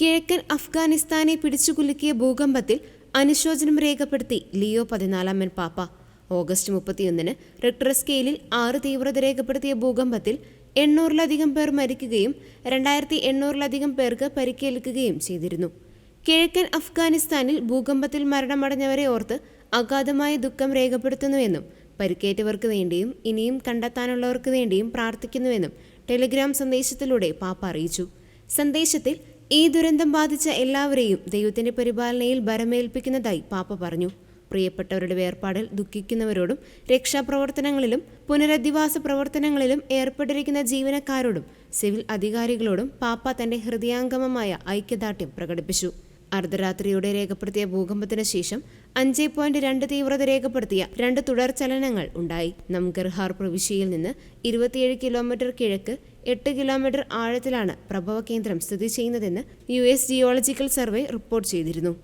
കിഴക്കൻ അഫ്ഗാനിസ്ഥാനെ പിടിച്ചുകുലുക്കിയ ഭൂകമ്പത്തിൽ അനുശോചനം രേഖപ്പെടുത്തി ലിയോ പതിനാലാമൻ പാപ്പ. ഓഗസ്റ്റ് മുപ്പത്തിയൊന്നിന് റിക്ടർ സ്കെയിലിൽ ആറ് തീവ്രത രേഖപ്പെടുത്തിയ ഭൂകമ്പത്തിൽ എണ്ണൂറിലധികം പേർ മരിക്കുകയും രണ്ടായിരത്തി എണ്ണൂറിലധികം പേർക്ക് പരിക്കേൽക്കുകയും ചെയ്തിരുന്നു. കിഴക്കൻ അഫ്ഗാനിസ്ഥാനിൽ ഭൂകമ്പത്തിൽ മരണമടഞ്ഞവരെ ഓർത്ത് അഗാധമായ ദുഃഖം രേഖപ്പെടുത്തുന്നുവെന്നും പരിക്കേറ്റവർക്ക് വേണ്ടിയും ഇനിയും കണ്ടെത്താനുള്ളവർക്ക് വേണ്ടിയും പ്രാർത്ഥിക്കുന്നുവെന്നും ടെലിഗ്രാം സന്ദേശത്തിലൂടെ പാപ്പ അറിയിച്ചു. സന്ദേശത്തിൽ ഈ ദുരന്തം ബാധിച്ച എല്ലാവരെയും ദൈവത്തിന്റെ പരിപാലനയിൽ ബരമേൽപ്പിക്കുന്നതായി പാപ്പ പറഞ്ഞു. പ്രിയപ്പെട്ടവരുടെ വേർപാടിൽ ദുഃഖിക്കുന്നവരോടും രക്ഷാപ്രവർത്തനങ്ങളിലും പുനരധിവാസ പ്രവർത്തനങ്ങളിലും ഏർപ്പെട്ടിരിക്കുന്ന ജീവനക്കാരോടും സിവിൽ അധികാരികളോടും പാപ്പ തന്റെ ഹൃദയാംഗമമായ ഐക്യദാർഢ്യം പ്രകടിപ്പിച്ചു. അർദ്ധരാത്രിയോടെ രേഖപ്പെടുത്തിയ ഭൂകമ്പത്തിന് ശേഷം അഞ്ച് പോയിന്റ് രണ്ട് തീവ്രത രേഖപ്പെടുത്തിയ രണ്ട് തുടർ ചലനങ്ങൾ ഉണ്ടായി. നംഗർഹാർ പ്രവിശ്യയിൽ നിന്ന് ഇരുപത്തിയേഴ് കിലോമീറ്റർ കിഴക്ക് എട്ട് കിലോമീറ്റർ ആഴത്തിലാണ് പ്രഭവ കേന്ദ്രം സ്ഥിതി ചെയ്യുന്നതെന്ന് U S geological survey report ചെയ്തിരുന്നു.